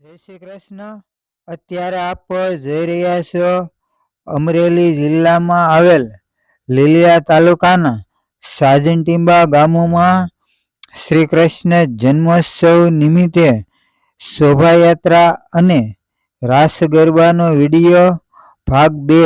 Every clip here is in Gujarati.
જય શ્રી કૃષ્ણ. અત્યારે આપ જોઈ રહ્યા છો અમરેલી જિલ્લામાં આવેલ લીલિયા તાલુકાના સાજનટીંબા ગામોમાં શ્રી કૃષ્ણ જન્મોત્સવ નિમિત્તે શોભાયાત્રા અને રાસ ગરબાનો વીડિયો ભાગ બે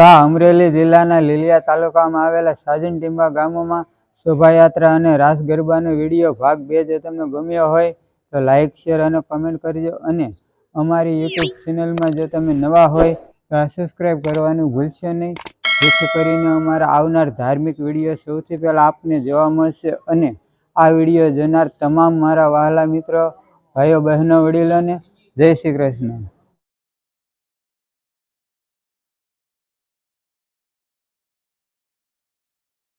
તો અમરેલી જિલ્લાના લીલિયા તાલુકામાં આવેલા સાજન ટીંબા ગામોમાં શોભાયાત્રા અને રાસ ગરબાનો વીડિયો ભાગ બે જો તમને ગમ્યો હોય તો લાઇક શેર અને કમેન્ટ કરજો. અને અમારી યુટ્યુબ ચેનલમાં જો તમે નવા હોય તો સબસ્ક્રાઈબ કરવાનું ભૂલશો નહીં. જેથી કરીને અમારા આવનાર ધાર્મિક વીડિયો સૌથી પહેલાં આપને જોવા મળશે અને આ વીડિયો જોનાર તમામ મારા વહાલા મિત્રો, ભાઈઓ, બહેનો, વડીલોને જય શ્રી કૃષ્ણ.